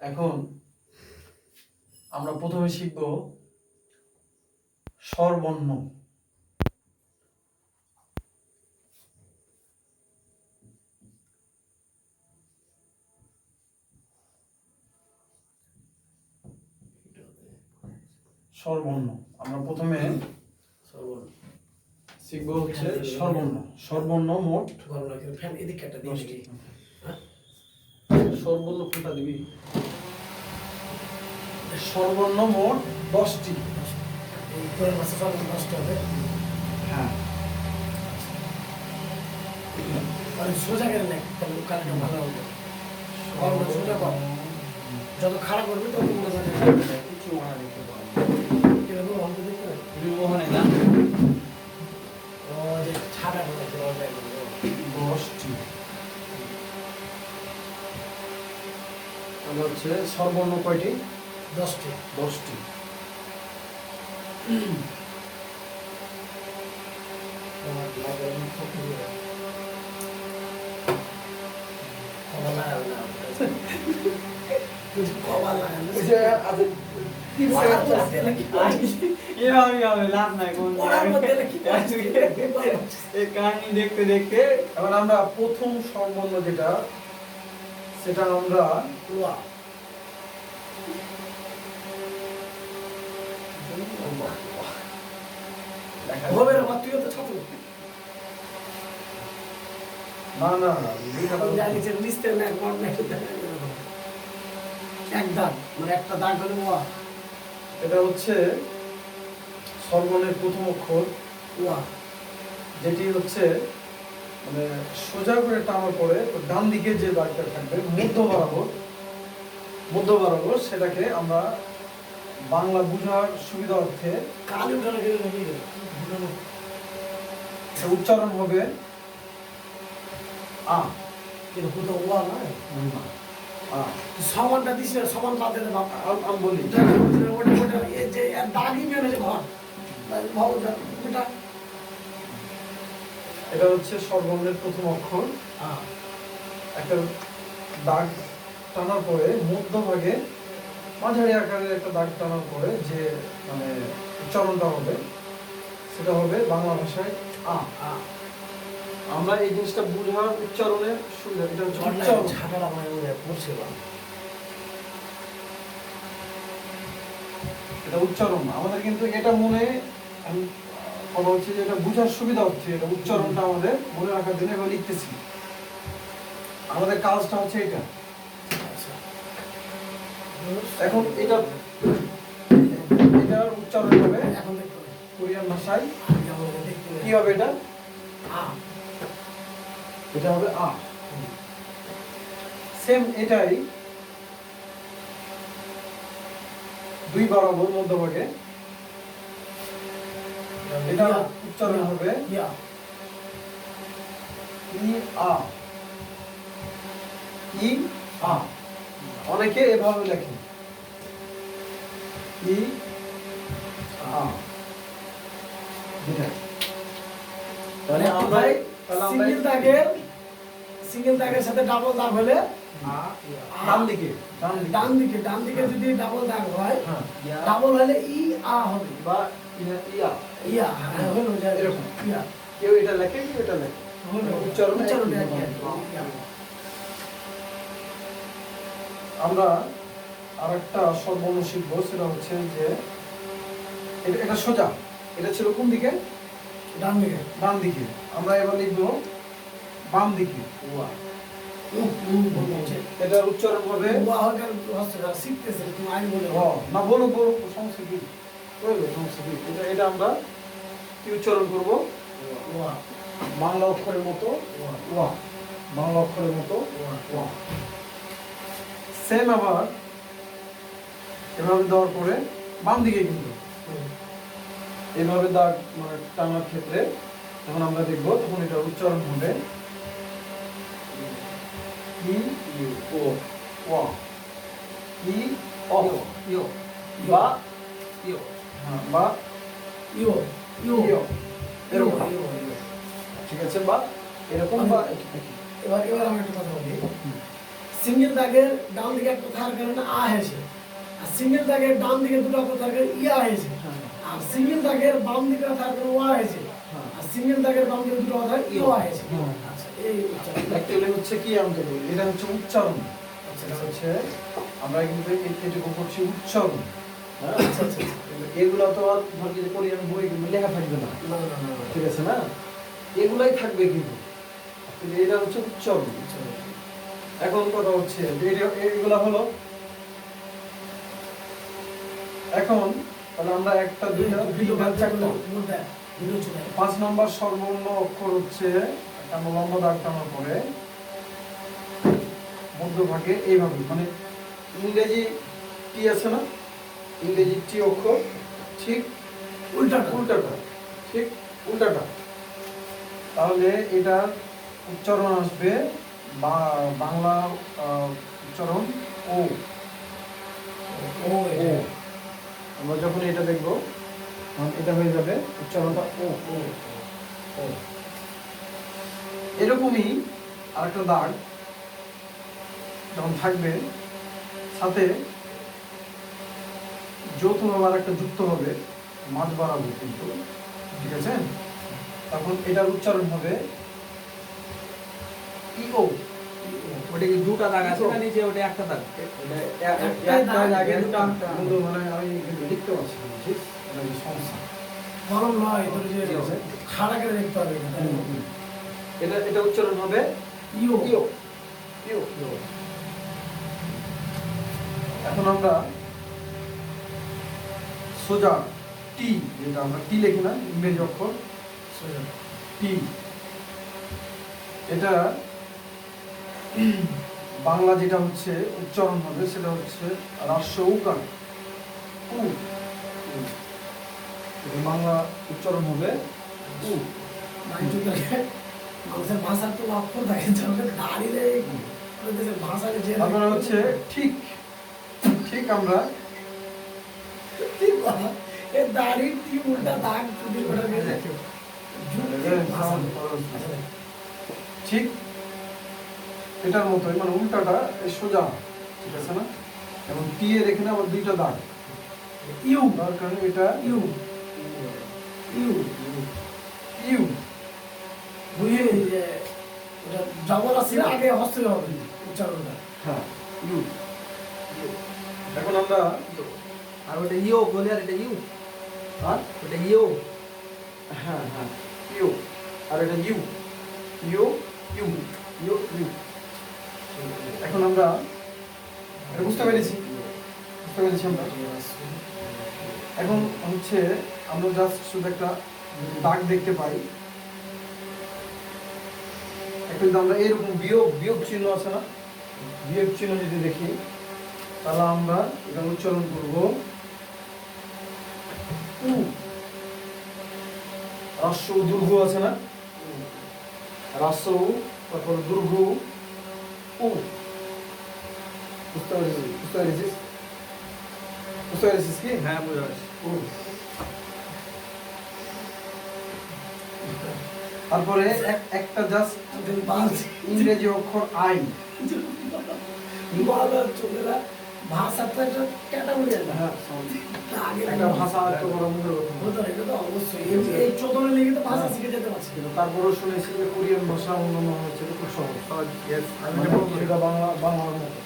এখন আমরা প্রথমে শিখব স্বরবর্ণ। স্বরবর্ণ। আমরা প্রথমে শিখব হচ্ছে স্বরবর্ণ। স্বরবর্ণ মোট এদিকে একটা হ্যাঁ? স্বরবর্ণ কোনটা দিবি। সর্বর্ণ মোট দশটি। হ্যাঁ। সোজা গেলে ভালো হবে। কলমটা সোজা কর। যত খারাপ করবে তত মনে হবে দিলে কি করছিস? এই কাহিনী দেখতে দেখতে এখন আমরা প্রথম সর্বর্ণ যেটা সেটা আমরা হবে তো ছাত্র। না না। এক দাগ মানে একটা দাগ হলে উয়া এটা হচ্ছে সর্বর্ণের প্রথম অক্ষর উয়া যেটি হচ্ছে মানে সোজা করে টানার পরে ডান দিকে যে দাগটা থাকবে মধ্য বরাবর মধ্য বরাবর সেটাকে আমরা বাংলা বোঝার সুবিধা অর্থে উচ্চারণ হবে আ। সমানটা দিস সমান আমি বলি। যে হয়েছে ঘর এটা হচ্ছে সর্বর্ণের প্রথম অক্ষর। একটা দাগ টানার পরে মধ্যভাগে মাঝারি আকারের একটা দাগ টানার পরে যে মানে উচ্চারণটা হবে সেটা হবে বাংলা ভাষায় আ আমরা এই জিনিসটা বোঝার উচ্চারণের সুবিধা এটা হচ্ছে উচ্চারণ। এটা উচ্চারণ। আমাদের কিন্তু এটা মনে আমি কথা হচ্ছে যে এটা বোঝার সুবিধা হচ্ছে এটা উচ্চারণটা আমাদের মনে রাখার জন্য লিখতেছি। আমাদের কাজটা হচ্ছে এটা। এখন এটা এটার উচ্চারণ হবে কোরিয়ান ভাষায় কি হবে এটা? আ এটা হবে আ। সেম এটাই দুই বরাবর মধ্যভাগে। এটা উচ্চারণ হবে ইয়া। ই আ। ই আ। অনেকে এভাবে লেখে। ই আ তাহলে আমরা সিঙ্গেল দাগের সিঙ্গেল দাগের সাথে ডাবল দাগ হলে ডান দিকে ডান দিকে ডান দিকে যদি ডাবল দাগ হয় হ্যাঁ ডাবল হলে ই আ হবে। বা ইয়া- ইয়া। ইয়া হ্যাঁ, হলো এরকম। ইয়া। কেউ এটা লেখে কেউ এটা লেখে। উচ্চারণ উচ্চারণ। আমরা আর একটা সর্বর্ণ শিখব সেটা হচ্ছে যে এটা এটা সোজা। এটা ছিল কোন দিকে? ডান দিকে। ডান দিকে। আমরা এবার লিখব বাম দিকে। এটার উচ্চারণ হবে না, বলে বলো সমস্যা কি? এটা এটা আমরা কি উচ্চারণ করব? বাংলা অক্ষরের মতো ওয়া। বাংলা অক্ষরের মতো ওয়া। সেম আবার এভাবে দেওয়ার পরে বাম দিকে কিন্তু এভাবে দাগ মানে টানার ক্ষেত্রে যখন আমরা দেখব তখন এটা উচ্চারণ হবে ই ইউ ও ওয়া ই অ ইয়ো বা ইয়ো। হ্যাঁ, বা ইয়ো ইয়ো ইয়ো এরকম। ঠিক আছে বা এরকম বা। এবার এবার আমি একটা কথা বলি। সিঙ্গেল দাগের ডান দিকে একটা থাকার কারণে আ হয়েছে। আর সিঙ্গেল দাগের ডান দিকে দুটো অক্ষর থাকার ইয়া হয়েছে। হ্যাঁ। আর সিঙ্গেল দাগের বাম দিকে কারণে ওয়া হয়েছে। হ্যাঁ। আর সিঙ্গেল দাগের বাম দিকে দুটো অক্ষর ইয়া হয়েছে। হ্যাঁ। আচ্ছা এই উচ্চারণ। হচ্ছে কি আমাদের এটা হচ্ছে উচ্চারণ। আচ্ছা এটা আচ্ছা। হচ্ছে আমরা কিন্তু এটুকু করছি উচ্চারণ। হ্যাঁ? আচ্ছা আচ্ছা আচ্ছা। কিন্তু এগুলো তো আর ধর যদি কোরিয়ান বই কিন্তু লেখা থাকবে না। না না না না ঠিক আছে না? এগুলাই থাকবে কিন্তু। এটা হচ্ছে উচ্চারণ। এখন কথা হচ্ছে এগুলা হলো এখন তাহলে আমরা একটা দুইটা তিনটা চারটা পাঁচ নম্বর সর্বর্ণ অক্ষর হচ্ছে একটা লম্বা দাগ টানার পরে মধ্যভাগে এইভাবে মানে ইংরেজি টি আছে না? ইংরেজি টি অক্ষর ঠিক উল্টাটা। উল্টাটা ঠিক উল্টাটা। তাহলে এটা উচ্চারণ আসবে বা- বাংলা উচ্চারণ ও। ও। আমরা যখন এটা দেখব, তখন এটা হয়ে যাবে উচ্চারণটা ও ও ও এরকমই আরেকটা দাগ যখন থাকবে, সাথে যৌথভাবে আরেকটা যুক্ত হবে মাছ বাড়াবো কিন্তু, ঠিক আছে? তখন এটার উচ্চারণ হবে ইও ওটা কি দুটা দাগ আছে না নিচে ওটা একটা দাগ। একটা দাগ, দুটো একটা। কিন্তু মানে আমি কিন্তু লিখতে পারছি না এটা কি সমস্যা। গরম নয় তোর যে। খাড়া করে দেখতে হবে এটা এটা এটা উচ্চারণ হবে? ইও। ইও। ইও। এখন আমরা সোজা টি যেটা আমরা টি লিখি না ইংরেজি অক্ষর সোজা। টি। এটা বাংলা যেটা হচ্ছে উচ্চারণ হবে সেটা হচ্ছে রাস্য উকার উ। বাংলা উচ্চারণ হবে উ। মানে তো অক্ষর থাকে তাহলে দাঁড়িয়ে দেশের ভাষাকে যে তারপরে হচ্ছে ঠিক। ঠিক আমরা। ঠিক কথা এ দাড়ি কি উল্টা দাগ চুটি ওটা গেলে ঠিক। এটার মতোই মানে উল্টাটা সোজা ঠিক আছে না? এবং টি এর এখানে আবার দুইটা দাগ। ইউ তার কারণে এটা ইউ। U you. বুঝে জবর আগে হস্তে হবে উচ্চারণটা। হ্যাঁ ইউ। এখন আমরা আর ওটা ইও বলে আর এটা ইউ। আর? ওটা ইও হ্যাঁ হ্যাঁ ইউ। আর এটা U. U U U U. এখন আমরা বুঝতে পেরেছি। বুঝতে পেরেছি আমরা। এখন হচ্ছে আমরা জাস্ট শুধু একটা দাগ দেখতে পাই। যদি আমরা এরকম বিয়োগ বিয়োগ চিহ্ন আছে না? বিয়োগ চিহ্ন যদি দেখি, তাহলে আমরা এটা উচ্চারণ করব উ। দুর্ঘ আছে না? উ তারপর দুর্ঘ উ বুঝতে পেরেছিস বুঝতে পেরেছিস বুঝতে পেরেছিস কি হ্যাঁ বুঝা যাচ্ছে উ। তারপরে একটা জাস্ট ইংরেজি অক্ষর আই চোখেরা ভাষা তো একটা ক্যাটাগরি আছে হ্যাঁ আগে একটা ভাষা একটা বড় মূল্য হতো এটা তো অবশ্যই। এই- এই চোদনে লেগে তো ভাষা শিখে যেতে পারছি। কিন্তু তারপরেও শুনেছি যে কোরিয়ান ভাষা অন্যান্য হচ্ছে খুব সহজ। সহজ yes আমি মানে এটা বলব সেটা বাংলা বাংলার মতো।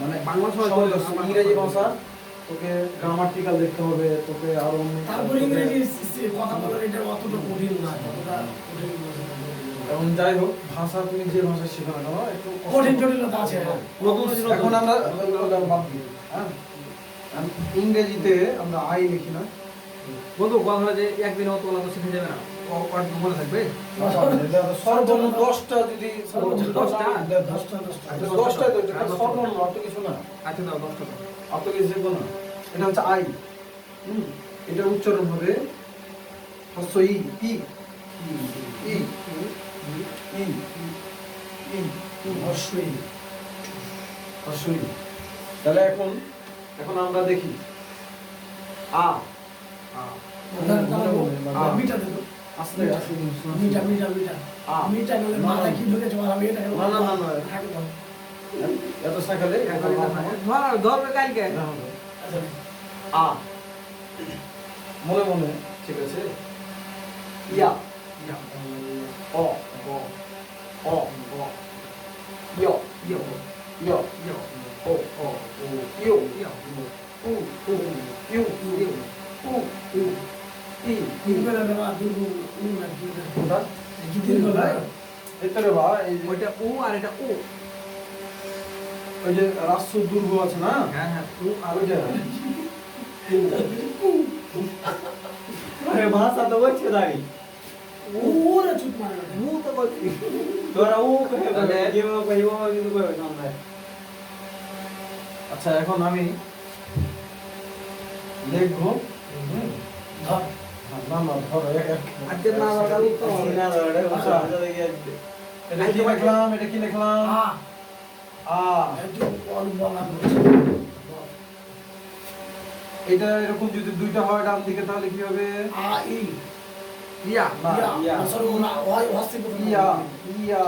মানে বাংলা সহজ সহজ বলে, আছে। আমার ইংরেজি ভাষা তোকে গ্রামাটিক্যাল দেখতে হবে তোকে আরও তারপরে ইংরেজি কথা বলার এটা অতটা কঠিন না অতটা কঠিন না। এবং যাই হোক ভাষা তুমি যে ভাষা শেখো না কেন একটু কঠিন জটিলতা আছে। হ্যাঁ। নতুন এখন আমরা বাদ দিই হ্যাঁ ইংরেজিতে আমরা আই লিখি না। বন্ধু হলো যে একদিনে অত বলা তো শিখে যাবে না। মনে থাকবে? সর্বনিম্ন দশটা যদি দশটা? দশটা। দশটা দশটাই তো এটা সর্বনিম্ন অত কিছু না। আচ্ছা দাও দশটা অত কিছু দেখব না। এটা হচ্ছে আই। হুম এটার উচ্চারণ হবে হস্য ই। ই ই। ই ই অবশ্যই হস্য ই তাহলে এখন এখন আমরা দেখি। আ। এত সকালে ধর ধরবে কালকে আ। মনে মনে, ঠিক আছে? ইয়া। অ অ ইয় ইয়ো ইয় ইয়ো ও ও ইউ ইয়ো উ উ ইউ ইয়ো উ উ ই ই দুর্গা দেওয়া দুর্গা উ না কোনটা কি দীর্ঘ ভাই ভিতরে বা এই যে- ওইটা উ আর এটা ও ওই যে রাষ্ট্র দুর্গ আছে না হ্যাঁ হ্যাঁ উ আর ওইটা আরে ভাষা তো বলছে দাঁড়ি আচ্ছা এখন আমি লিখব না না ধরো আজকে না উত্তর হবে এটা কি লিখলাম এটা কি লিখলাম আ এরকম যদি দুইটা হয় ডান দিকে তাহলে কি হবে আ ই ইয়া ইয়া ইয়া। ইয়া ইয়া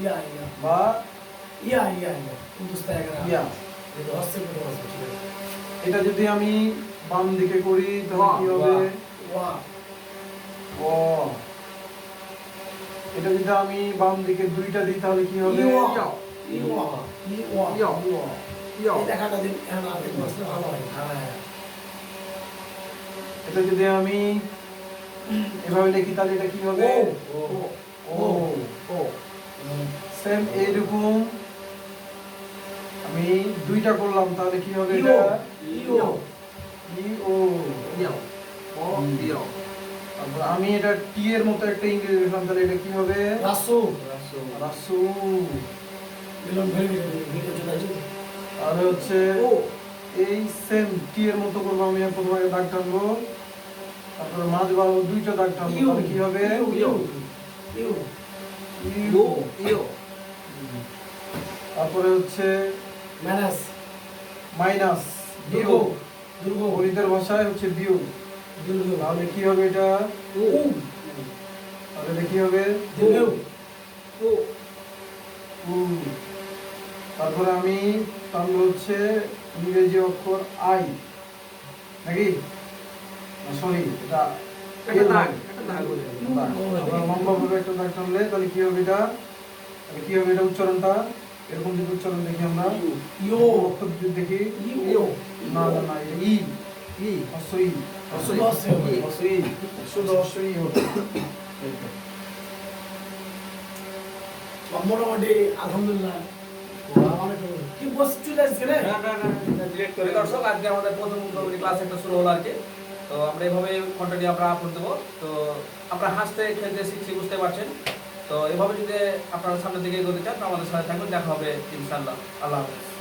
ইয়া ইয়া বা ইয়া ইয়া ইয়া ইয়া এটা যদি আমি বাম দিকে করি তাহলে কি হবে ওয়া ও এটা যদি আমি বাম দিকে দুইটা দিই তাহলে কি হবে ইয়া ইয়া ইয়া ইয়া ইয়া ইয়া দেখাটা দিন হ্যাঁ এটা যদি আমি এভাবে লিখি তাহলে এটা কি হবে? ও ও সেম এইরকম আমি দুইটা করলাম তাহলে কি হবে ইও এটা? ইও। ই ও ও ইয়া তারপর আমি এটা টি এর মতো একটা ইংরেজি লিখলাম তাহলে এটা কি হবে? রাসু রাসু চলে আর হচ্ছে এই সেম টি এর মতো করব আমি প্রথমে দাগ টানবো। তারপরে মাঝ বাড়াবো দুইটা দাগ টানবো তাহলে কি হবে? তারপরে হচ্ছে মাইনাস। মাইনাস বিউ দুর্গ গণিতের ভাষায় হচ্ছে বিউ দুর্গ। তাহলে কি হবে এটা? তাহলে কি হবে? তারপরে আমি টানবো হচ্ছে ইংরেজি অক্ষর আই। নাকি? সরি এটা একটা দাগ একটা দাগ বলে দাগ। আবার লম্বা ভাবে একটা দাগ টানলে তাহলে কি হবে এটা? কি হবে এটা উচ্চারণটা? এরকম যদি উচ্চারণ দেখি আমরা। ইউ। অক্ষর যদি দেখি। ইউ। না না না ই। ই অসই অসই। অসই শুধু অসই হবে। মোটামুটি আলহামদুলিল্লাহ। অনেক কি বস চলে আসছে রে না না না ডিলিট করে করে দর্শক আজকে আমাদের প্রথম ক্লাস একটা শুরু হলো আর কি। তো আমরা এভাবে কন্টেন্ট আমরা আপলোড দেবো। তো আমরা হাসতে, খেলতে শিখছি বুঝতে পারছেন। তো এভাবে যদি আপনারা সামনের দিকে এগোতে চান আমাদের সাথে থাকবেন দেখা হবে ইনশাল্লাহ আল্লাহ হাফেজ।